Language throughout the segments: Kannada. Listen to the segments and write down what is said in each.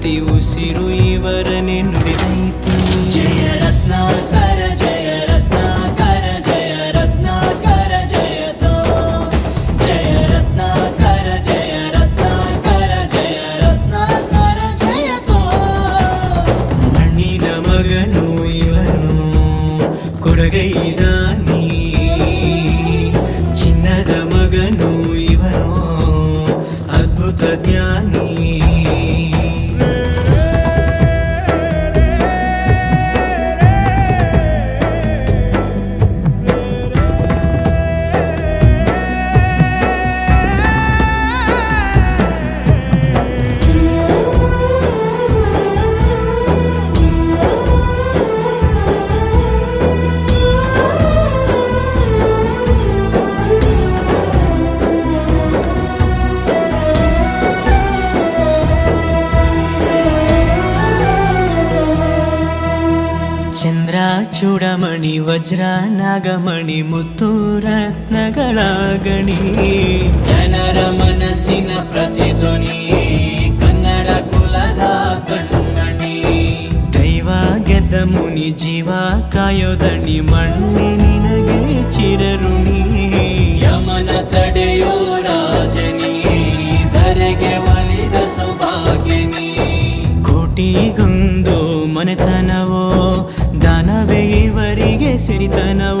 ಪ್ರತಿ ಉಸಿರು ಇವರನೆ ನುಡಿದೈತೆ ಜಯ ರತ್ನಾಕರ ಜಯ ರತ್ನಾಕರ ಜಯ ರತ್ನಾಕರ ಜಯತೋ ಜಯ ರತ್ನಾಕರ ಜಯ ರತ್ನಾಕರ ಜಯ ರತ್ನಾಕರ ಜಯತೋ ಮಣ್ಣಿನ ಮಗನು ಇವನು ಕೊಡಗೈದಾನಿ ಚಿನ್ನದ ಮಗನು ಇವನು ಅದ್ಭುತ ಜ್ಞಾನಿ ಚೂಡಮಣಿ ವಜ್ರ ನಾಗಮಣಿ ಮುತ್ತು ರತ್ನಗಳ ಗಣಿ ಜನರ ಮನಸ್ಸಿನ ಪ್ರತಿಧ್ವನಿ ಕನ್ನಡ ಕುಲದ ಕಣ್ಮಣಿ ದೈವ ಗೆದ್ದ ಮುನಿ ಜೀವ ಕಾಯೋದಣಿ ಮಣ್ಣಿ ನಿನಗೆ ಚಿರಋಣಿ. ಯಮನ ತಡೆಯೋ ರಾಜನಿ ಧರೆಗೆ ಒಲಿದ ಸೌಭಾಗ್ಯನಿ. ಕೋಟಿ ಗುಂದು ದಾನವೇ சிரித்தனவும்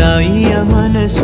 തയ്യ മനസ്സ്